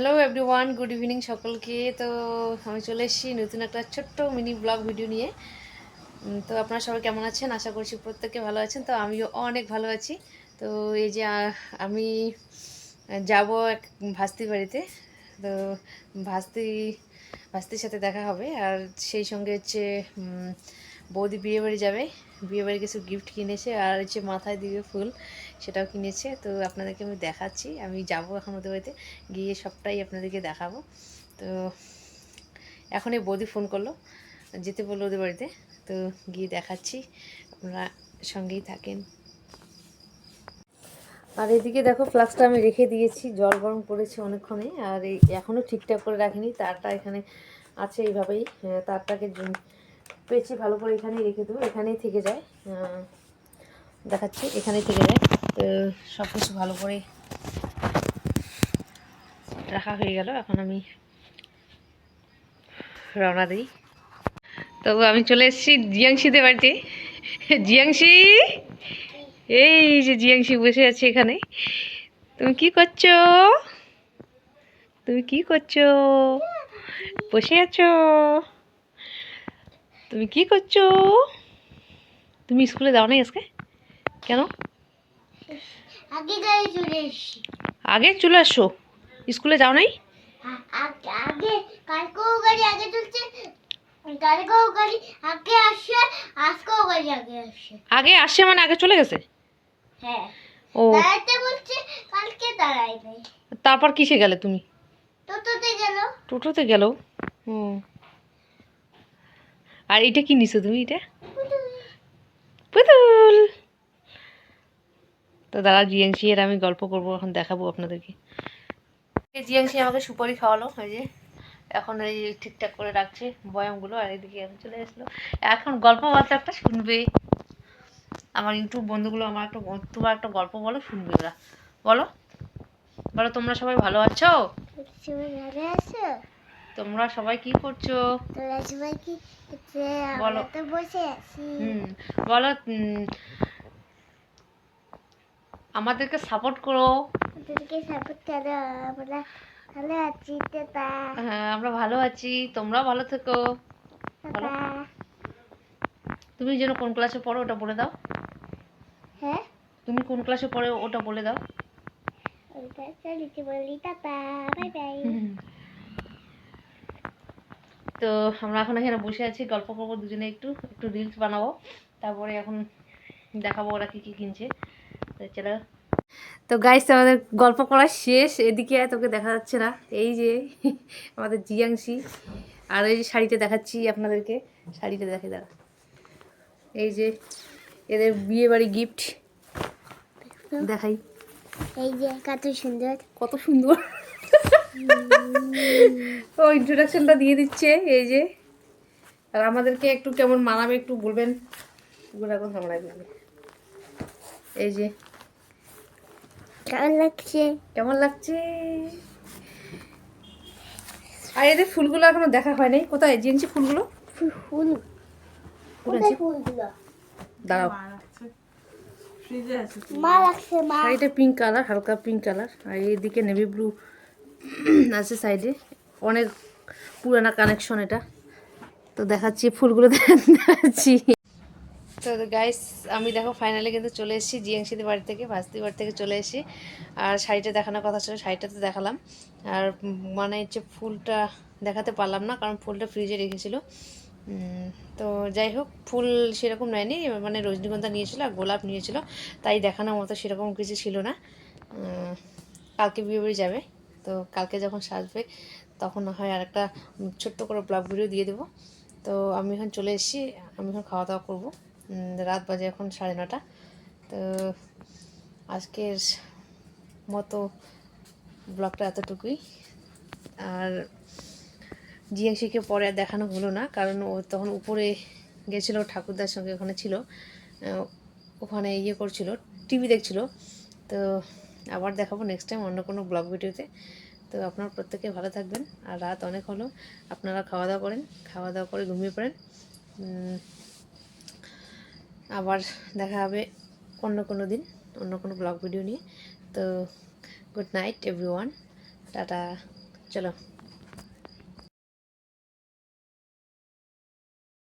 Hello everyone good evening সকলকে। তো আমি চলে এসেছি নতুন একটা ছোট্ট মিনি ব্লগ ভিডিও নিয়ে। তো আপনারা সবাই কেমন আছেন? আশা করছি প্রত্যেকে ভালো আছেন। তো আমিও অনেক ভালো আছি। তো এই যে আমি যাব এক ভাস্তি বাড়িতে। তো ভাস্তি, ভাস্তির সাথে দেখা হবে। আর সেই সঙ্গে হচ্ছে বৌদি বিয়ে বাড়ি যাবে। বিয়ে বাড়ি কিছু গিফট কিনেছে আর হচ্ছে মাথায় দিবে ফুল, সেটাও কিনেছে। তো আপনাদেরকে আমি দেখাচ্ছি। আমি যাব এখন ওদের বাড়িতে, গিয়ে সবটাই আপনাদেরকে দেখাবো। তো এখন এই বৌদি ফোন করল, যেতে বলল ওদের বাড়িতে। তো গিয়ে দেখাচ্ছি, আপনারা সঙ্গেই থাকেন। আর এদিকে দেখো ফ্লাক্সটা আমি রেখে দিয়েছি, জল গরম করেছি অনেকক্ষণে, আর এই এখনও ঠিকঠাক করে রাখিনি। তারটা এখানে আছে এইভাবেই তারটাকে পেঁচে ভালো করে এখানেই রেখে দেবো এখানেই থেকে যায়। দেখাচ্ছি এখানেই থেকে যায়। তো সব কিছু ভালো করে রাখা হয়ে গেল এখন আমি রওনা দিই। তো আমি চলে এসেছি জিয়াংশিদের বাড়িতে। জিয়াংশি! এই যে জিয়াংশি বসে আছে এখানে। তুমি কি করছ? তুমি কি করছ? বসে আছো? তুমি কি করছ? তুমি স্কুলে যাও নাই আজকে? কেন? আগে চলে আসো। স্কুলে যাও নাই? আগে কালকেও গাড়ি আগে চলছে কালকেও গাড়ি আগে আসছে আজকেও গাড়ি আগে আগে মানে আগে চলে গেছে? হ্যাঁ। ও। দাঁড়াতে বলছে কালকে তারপর কিসে গেলে তুমি? টোটোতে গেল। টোটোতে গেল? হুম। আর এটা কি নিছো তুমি এটা? পুতুল। তো দাদা জিয়াংশি এর আমি গল্প করব এখন দেখাবো আপনাদেরকে। এই জিয়াংশি আমাকে সুপারি খাওয়ালো এই যে এখন এই ঠিকঠাক করে রাখছে বয়ামগুলো আর এদিকে চলে আসলো। এখন গল্প বার্তা একটা শুনবে। আমার ইউটিউব বন্ধুগুলো আমার একটা তোমার একটা গল্প বলো শুনবে ওরা। বলো। বলো তোমরা সবাই ভালো আছো? সবাই ভালো আছো? তোমরা সবাই কি করছ? তোরা সবাই কি বলো। তো বসে আছি। হুম বলো আমাদেরকে সাপোর্ট করো। তোদেরকে সাপোর্ট করো আমরা ভালো আছি হ্যাঁ আমরা ভালো আছি তোমরাও ভালো থেকো। তুমি যেন কোন ক্লাসে পড়ো ওটা বলে দাও। হ্যাঁ? তুমি কোন ক্লাসে পড়ো ওটা বলে দাও। ওটা বলি টাটা বাই বাই তো আমরা এখন এখানে বসে আছি গল্প করব দুজনে একটু একটু রিলস বানাবো। তারপরে এখন দেখাবো ওরা কি কি কিনছে। তো চলো। তো গাইস আমাদের গল্প করা শেষ এদিকে তোকে দেখা যাচ্ছে না। এই যে আমাদের জিয়াংশি। আর এই যে শাড়িটা দেখাচ্ছি আপনাদেরকে। শাড়িটা দেখে দাঁড়া। এই যে এদের বিয়ে বাড়ি গিফট দেখাই। এই যে কত সুন্দর। কত সুন্দর। ও ইন্ট্রোডাকশনটা দিয়ে দিচ্ছে এই যে। আর আমাদেরকে একটু কেমন মানাবে একটু বলবেন? এখন সামলায় বলবে এই যে। কেমন লাগছে? কেমন লাগছে? আর এদের ফুলগুলো এখনও দেখা হয় নাই। কোথায়? জিনছি ফুলগুলো? ফুল দাঁড়াও। মা লাগছে মা। শাড়িটা পিঙ্ক কালার হালকা পিঙ্ক কালার আর এইদিকে নেভি ব্লু আছে সাইডে। অনেক পুরানা কানেকশন এটা। তো দেখাচ্ছি, ফুলগুলো দেখাচ্ছি। তো গাইস আমি দেখো ফাইনালি কিন্তু চলে এসেছি জিয়াংশিদের বাড়ি থেকে ভাস্তি বাড়ি থেকে চলে এসেছি। আর শাড়িটা দেখানোর কথা ছিল শাড়িটা তো দেখালাম। আর মানে হচ্ছে ফুলটা দেখাতে পারলাম না, কারণ ফুলটা ফ্রিজে রেখেছিল। তো যাই হোক, ফুল সেরকম নেয়নি মানে রজনীগন্ধা নিয়েছিল আর গোলাপ নিয়েছিল। তাই দেখানোর মতো সেরকম কিছু ছিল না। কালকে বিয়ে বাড়ি যাবে। তো কালকে যখন সাজবে, তখন হয় আর একটা ছোট্ট করে ব্লগ ভিডিও দিয়ে দেবো। তো আমি এখন চলে এসেছি, আমি এখন খাওয়া দাওয়া করব। রাত বাজে এখন সাড়ে নটা। তো আজকের মতো ব্লগটা এতটুকুই। আর জিয়াংশিকে পরে আর দেখানো হলো না, কারণ ও তখন উপরে গেছিল, ঠাকুরদার সঙ্গে ওখানে ছিল। ওখানে ইয়ে করছিল, টিভি দেখছিল। তো আবার দেখাবো নেক্সট টাইম অন্য কোনো ব্লগ ভিডিওতে তো আপনারা প্রত্যেকে ভালো থাকবেন। আর রাত অনেক হলো। আপনারা খাওয়া দাওয়া করেন। খাওয়া দাওয়া করে ঘুমিয়ে পড়েন। আবার দেখা হবে অন্য কোনো দিন, অন্য কোনো ব্লগ ভিডিও নিয়ে। তো গুড নাইট এভরিওয়ান টাটা। চলো।